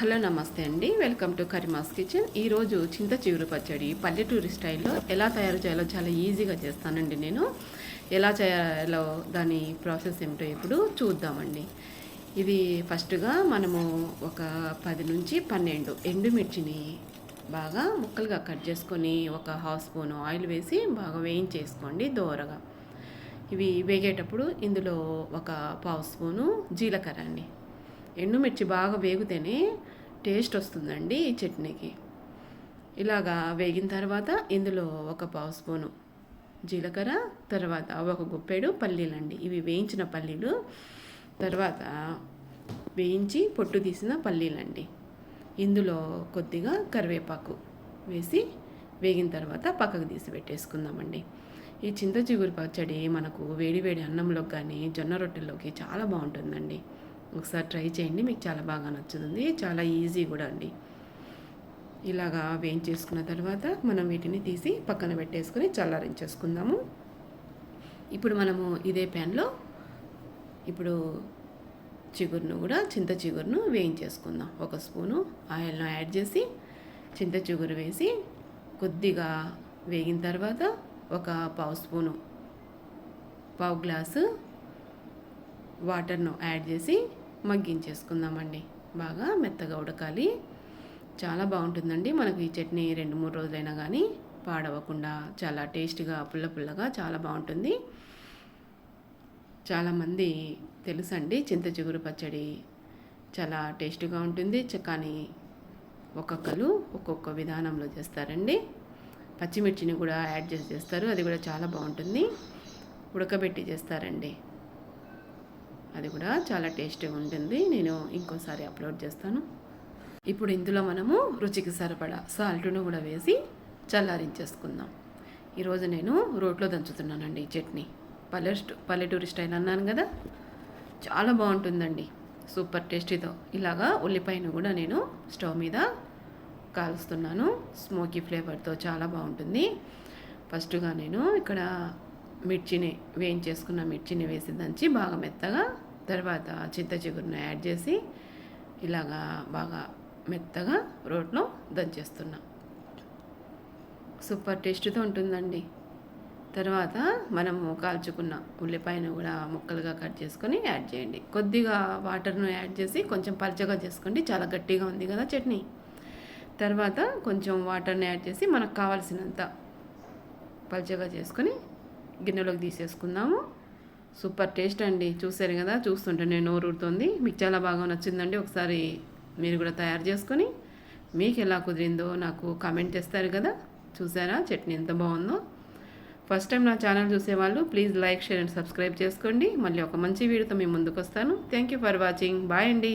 Hello నమస్తే అండి. Welcome to Karimas kitchen. ఈరోజు చింత చిగురు పచ్చడి పల్లెటూరి స్టైల్లో ఎలా తయారు చేయాలో చాలా ఈజీగా చేస్తానండి నేను. ఎలా చేయాలో దాని ప్రాసెస్ ఏమిటో ఇప్పుడు చూద్దామండి. ఇది ఫస్ట్గా మనము ఒక పది నుంచి పన్నెండు ఎండుమిర్చిని బాగా ముక్కలుగా కట్ చేసుకొని ఒక హాఫ్ స్పూన్ ఆయిల్ వేసి బాగా వేయించేసుకోండి దోరగా. ఇవి వేగేటప్పుడు ఇందులో ఒక పావు స్పూను జీలకర్ర అండి. ఎండుమిర్చి బాగా వేగితేనే టేస్ట్ వస్తుందండి ఈ చట్నీకి. ఇలాగా వేగిన తర్వాత ఇందులో ఒక పావు స్పూను జీలకర్ర తర్వాత ఒక గుప్పెడు పల్లీలండి. ఇవి వేయించిన పల్లీలు తర్వాత వేయించి పొట్టు తీసిన పల్లీలండి. ఇందులో కొద్దిగా కరివేపాకు వేసి వేగిన తర్వాత పక్కకు తీసి పెట్టేసుకుందామండి. ఈ చింత చిగురు పచ్చడి మనకు వేడి వేడి అన్నంలోకి కానీ జొన్న రొట్టెల్లోకి చాలా బాగుంటుందండి. ఒకసారి ట్రై చేయండి మీకు చాలా బాగా నచ్చుతుంది. చాలా ఈజీ కూడా అండి. ఇలాగా వేయించేసుకున్న తర్వాత మనం వీటిని తీసి పక్కన పెట్టేసుకొని చల్లారించేసుకుందాము. ఇప్పుడు మనము ఇదే ప్యాన్లో ఇప్పుడు చిగురును కూడా చింత చిగురును వేయించేసుకుందాం. ఒక స్పూను ఆయిల్ను యాడ్ చేసి చింత చిగురు వేసి కొద్దిగా వేగిన తర్వాత ఒక పావు స్పూను పావు గ్లాసు వాటర్ను యాడ్ చేసి మగ్గించేసుకుందామండి. బాగా మెత్తగా ఉడకాలి. చాలా బాగుంటుందండి. మనకి ఈ చట్నీ రెండు మూడు రోజులైనా కానీ పాడవకుండా చాలా టేస్ట్గా పుల్ల పుల్లగా చాలా బాగుంటుంది. చాలామంది తెలుసండి చింత చిగురు పచ్చడి చాలా టేస్ట్గా ఉంటుంది. కానీ ఒక్కొక్కరు ఒక్కొక్క విధానంలో చేస్తారండి. పచ్చిమిర్చిని కూడా యాడ్ చేసి చేస్తారు. అది కూడా చాలా బాగుంటుంది. ఉడకబెట్టి చేస్తారండి. అది కూడా చాలా టేస్టీగా ఉంటుంది. నేను ఇంకోసారి అప్లోడ్ చేస్తాను. ఇప్పుడు ఇందులో మనము రుచికి సరిపడా సాల్ట్ను కూడా వేసి చల్లారించేసుకుందాం. ఈరోజు నేను రోట్లో దంచుతున్నానండి ఈ చట్నీ. పల్లె పల్లెటూరి స్టైల్ అన్నాను కదా? చాలా బాగుంటుందండి. సూపర్ టేస్టీతో. ఇలాగా ఉల్లిపాయను కూడా నేను స్టవ్ మీద కాలుస్తున్నాను. స్మోకీ ఫ్లేవర్తో చాలా బాగుంటుంది. ఫస్ట్గా నేను ఇక్కడ మిర్చిని వేయించేసుకున్న మిర్చిని వేసి దంచి బాగా మెత్తగా తర్వాత చింత చిగురును యాడ్ చేసి ఇలాగా బాగా మెత్తగా రోట్లో దంచేస్తున్నా. సూపర్ టేస్ట్తో ఉంటుందండి. తర్వాత మనము కాల్చుకున్న ఉల్లిపాయను కూడా ముక్కలుగా కట్ చేసుకొని యాడ్ చేయండి. కొద్దిగా వాటర్ను యాడ్ చేసి కొంచెం పలచగా చేసుకోండి. చాలా గట్టిగా ఉంది కదా చట్నీ. తర్వాత కొంచెం వాటర్ని యాడ్ చేసి మనకు కావాల్సినంత పల్చగా చేసుకొని గిన్నెలోకి తీసేసుకుందాము. సూపర్ టేస్ట్ అండి. చూసారు కదా? చూస్తుంటే నేను నోరు మీకు చాలా బాగా నచ్చిందండి. ఒకసారి మీరు కూడా తయారు చేసుకొని మీకు ఎలా కుదిరిందో నాకు కామెంట్ చేస్తారు కదా? చూసారా? చట్నీ ఎంత బాగుందో. ఫస్ట్ టైం నా ఛానల్ చూసేవాళ్ళు please like share and subscribe చేసుకోండి. మళ్ళీ ఒక మంచి వీడియోతో మేము ముందుకు వస్తాను. Thank you for watching bye అండి.